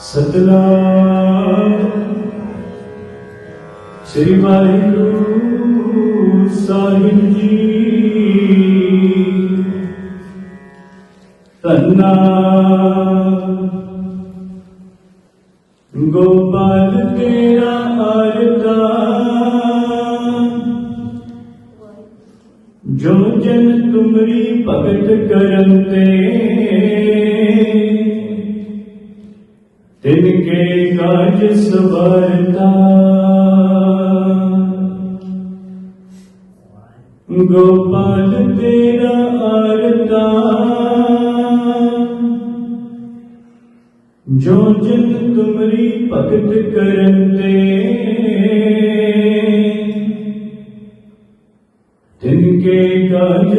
ਸਤਨਾਮ। ਸ੍ਰੀ ਵਾਹਿਗੁਰੂ ਸਾਹਿਬ ਜੀ। ਧੰਨਾ। ਗੋਪਾਲ ਤੇਰਾ ਅਰਦਾ। ਜੋ ਜਨ ਤੁਮਰੀ ਭਗਤ ਕਰਨ ਤੇ ਤਿਨ ਕੇ ਕਾਜ ਸਵਰਤਾ। ਗੋਪਾਲ ਤੇਰਾ ਅਰਦਾ ਜੋ ਜਨ ਤੁਮਰੀ ਭਗਤ ਕਰਨ ਤੇ ਤਿਨ ਕੇ ਕਾਜ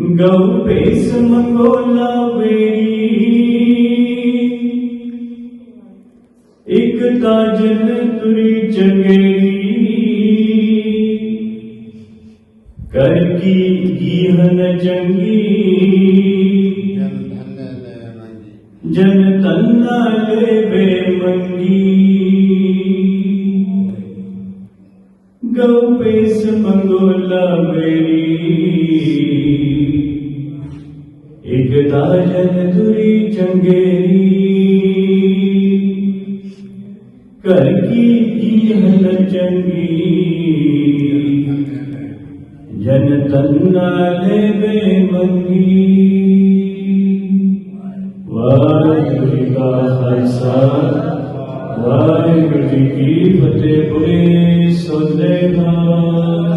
ਗਉ ਭੇਸ ਮੰਗੋਲਾ ਵੇਰੀ ਇਕ ਤਾਜਨ ਤੁਰੀ ਚੰਗੇਰੀ ਜਨ ਤੰਨਾ ਮੰਗੀ ਗਉ ਭੇਸ ਮੰਗੋਲਾ ਵੇਰੀ ਇਕ ਤਾਜਨ ਤੁਰੀ ਚੰਗੇਰੀ ਕਰ ਕੀ ਜੀਹਨ ਚੰਗੀ ਜਨ ਤੰਨਾ ਲੈਵੇ ਮੰਗੀ ਵਾਹਿਗੁਰੂ ਜੀ ਕਾ ਖਾਲਸਾ, ਵਾਹਿਗੁਰੂ ਜੀ ਕੀ ਫਤਿਹ, ਬੁਰੇ ਸੋਲੇ ਹਾਂ